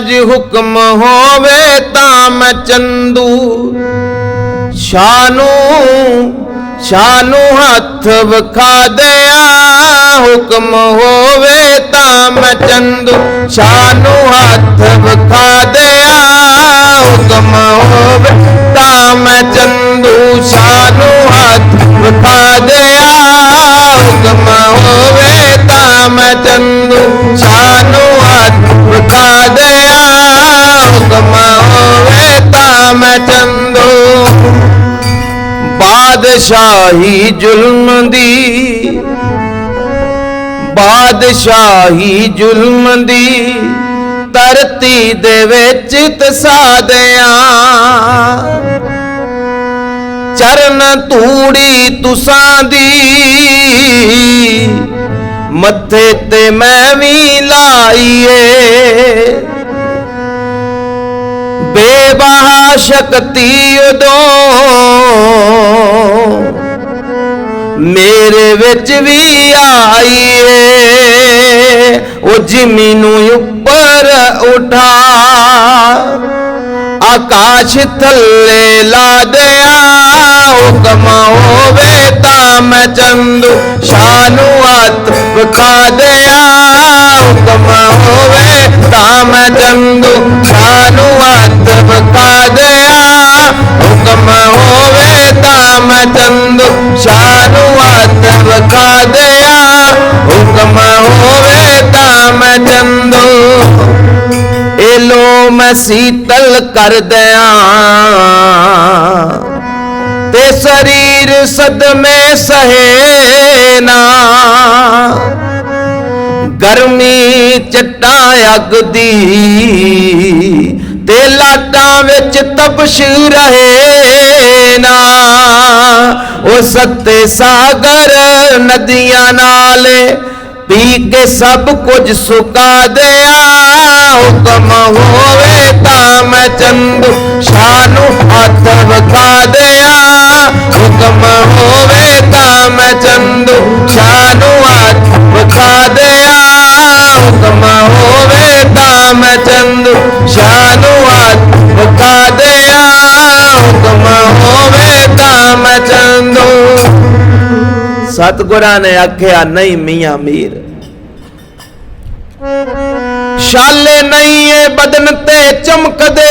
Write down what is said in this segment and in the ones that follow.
ਮਹਾਰਾਜ ਹੁਕਮ ਹੋਵੇ ਤਾਂ ਮੈਂ ਚੰਦੂ। ਸ਼ਾਨੂ ਸ਼ਾਨੂ ਹੱਥ ਵਿਖਾ ਦਿਆ ਹੁਕਮ ਹੋਵੇ ਤਾਂ ਮੈਂ ਚੰਦੂ। ਸ਼ਾਨੂ ਹੱਥ ਵਿਖਾ ਦਿਆ ਹੁਕਮ ਹੋਵੇ ਤਾਂ ਮੈਂ ਚੰਦੂ। ਸ਼ਾਨੂ ਬਾਦਸ਼ਾਹੀ ਜ਼ੁਲਮ ਦੀ, ਬਾਦਸ਼ਾਹੀ ਜ਼ੁਲਮ ਦੀ ਧਰਤੀ ਦੇ ਵਿੱਚ ਤਸਾਦਿਆਂ। ਚਰਨ ਧੂੜੀ ਤੁਸਾਂ ਦੀ, ਮੱਥੇ ਤੇ ਮੈਂ ਵੀ ਲਾਈਏ। ਬੇਬਹਾ ਸ਼ਕਤੀ ਉਦੋਂ ਮੇਰੇ ਵਿੱਚ ਵੀ ਆਈਏ, ਉਹ ਜਿਮੀ ਨੂੰ ਉੱਪਰ ਉਠਾ। ਆਕਾਸ਼ ਥੱਲੇ ਲਾ ਦਿਆ ਹੁਕਮ ਹੋਵੇ ਤਾਂ ਮੈਂ ਚੰਦੂ ਸ਼ਾਨੂ ਹੱਥ ਵਿਖਾ ਦਿਆ। ਹੁਕਮ ਹੋਵੇ ਤਾਂ ਮੈਂ ਚੰਦੂ ਸ਼ਾਨੂ ਹੁਕਮ ਹੋਵੇ ਤਾਂ ਮੈਂ ਚੰਦੂ ਸ਼ਾਨੂ ਹੱਥ ਵਿਖਾ ਦਿਆ। ਹੁਕਮ ਹੋਵੇ ਤਾਂ ਮੈਂ ਚੰਦੂ। ਇਹ ਲੋ ਮੈਂ ਸੀਤਲ ਕਰ ਦਿਆਂ। ਤੇ ਸਰੀਰ ਸਦਮੇ ਸਹੇ ਨਾ। ਗਰਮੀ ਚੱਟਾ ਅੱਗ ਦੀ। ਤੇ ਲਾਟਾਂ ਵਿੱਚ ਤਪਸ਼ ਰਹੇ ਉਹ ਸੱਤੇ ਸਾਗਰ ਨਦੀਆਂ ਨਾਲ ਪੀ ਕੇ ਸਭ ਕੁਝ ਸੁਕਾ ਦਿਆ। ਹੁਕਮ ਹੋਵੇ ਤਾਂ ਮੈਂ ਚੰਦੂ ਸ਼ਾਨੂ ਹੱਥ ਵਿਖਾ ਦਿਆ। ਹੁਕਮ ਹੋਵੇ ਤਾਂ ਮੈਂ ਚੰਦੂ ਸ਼ਾਨੂ ਹੱਥ ਵਿਖਾ ਦਿਆ। ਹੁਕਮ ਹੋਵੇ ਤਾਂ ਮੈਂ ਸਤਗੁਰਾਂ ਨੇ ਆਖਿਆ, ਨਹੀਂ ਮੀਆਂ ਮੀਰ। ਸ਼ਾਲੇ ਨਹੀਂ ਏ ਬਦਨ ਤੇ ਚਮਕਦੇ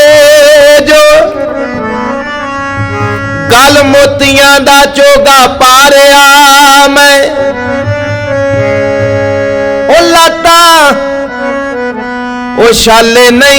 ਜੋ। ਗਲ ਮੋਤੀਆਂ ਦਾ ਚੋਗਾ ਪਾਰਿਆ ਮੈਂ। ਉਹ ਲਾਟਾਂ, ਉਹ ਸ਼ਾਲੇ ਨਹੀਂ